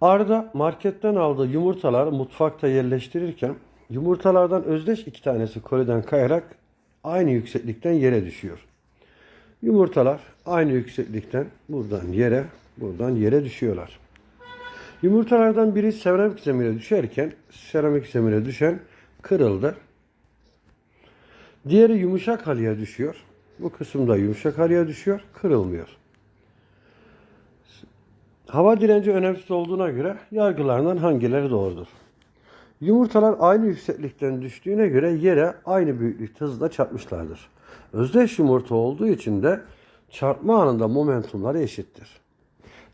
Arda marketten aldığı yumurtaları mutfakta yerleştirirken yumurtalardan özdeş iki tanesi koliden kayarak aynı yükseklikten yere düşüyor. Yumurtalar aynı yükseklikten buradan yere, buradan yere düşüyorlar. Yumurtalardan biri seramik zemine düşerken seramik zemine düşen kırıldı. Diğeri yumuşak halıya düşüyor. Bu kısımda yumuşak halıya düşüyor, kırılmıyor. Hava direnci önemsiz olduğuna göre yargılarından hangileri doğrudur? Yumurtalar aynı yükseklikten düştüğüne göre yere aynı büyüklükte hızla çarpmışlardır. Özdeş yumurta olduğu için de çarpma anında momentumları eşittir.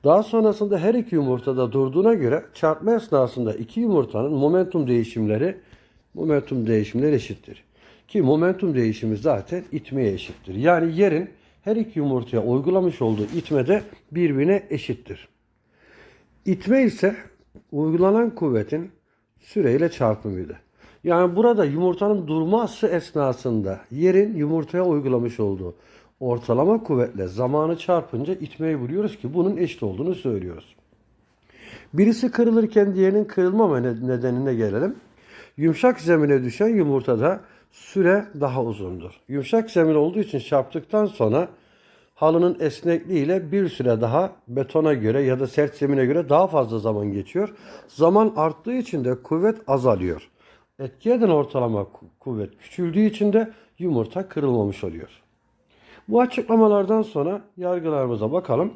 Daha sonrasında her iki yumurta da durduğuna göre çarpma esnasında iki yumurtanın momentum değişimleri momentum değişimleri eşittir. Ki momentum değişimi zaten itmeye eşittir. Yani yerin her iki yumurtaya uygulamış olduğu itme de birbirine eşittir. İtme ise uygulanan kuvvetin süreyle çarpımıydı. Yani burada yumurtanın durması esnasında yerin yumurtaya uygulamış olduğu ortalama kuvvetle zamanı çarpınca itmeyi buluyoruz ki bunun eşit olduğunu söylüyoruz. Birisi kırılırken diğerinin kırılmama ne- nedenine gelelim. Yumuşak zemine düşen yumurtada süre daha uzundur. Yumuşak zemin olduğu için çarptıktan sonra halının esnekliğiyle bir süre daha betona göre ya da sert zemine göre daha fazla zaman geçiyor. Zaman arttığı için de kuvvet azalıyor. Etki eden ortalama ku- kuvvet küçüldüğü için de yumurta kırılmamış oluyor. Bu açıklamalardan sonra yargılarımıza bakalım.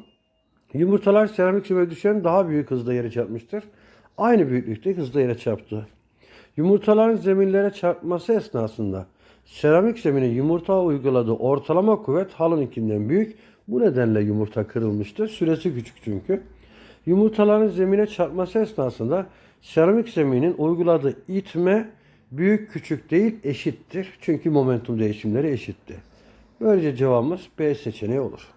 Yumurtalar seramik zemine düşen daha büyük hızda yere çarpmıştır. Aynı büyüklükte hızla yere çarptı. Yumurtaların zeminlere çarpması esnasında seramik zemine yumurta uyguladığı ortalama kuvvet halınınkinden büyük. Bu nedenle yumurta kırılmıştır. Süresi küçük çünkü. Yumurtaların zemine çarpması esnasında seramik zeminin uyguladığı itme büyük küçük değil eşittir. Çünkü momentum değişimleri eşitti. Böylece cevabımız B seçeneği olur.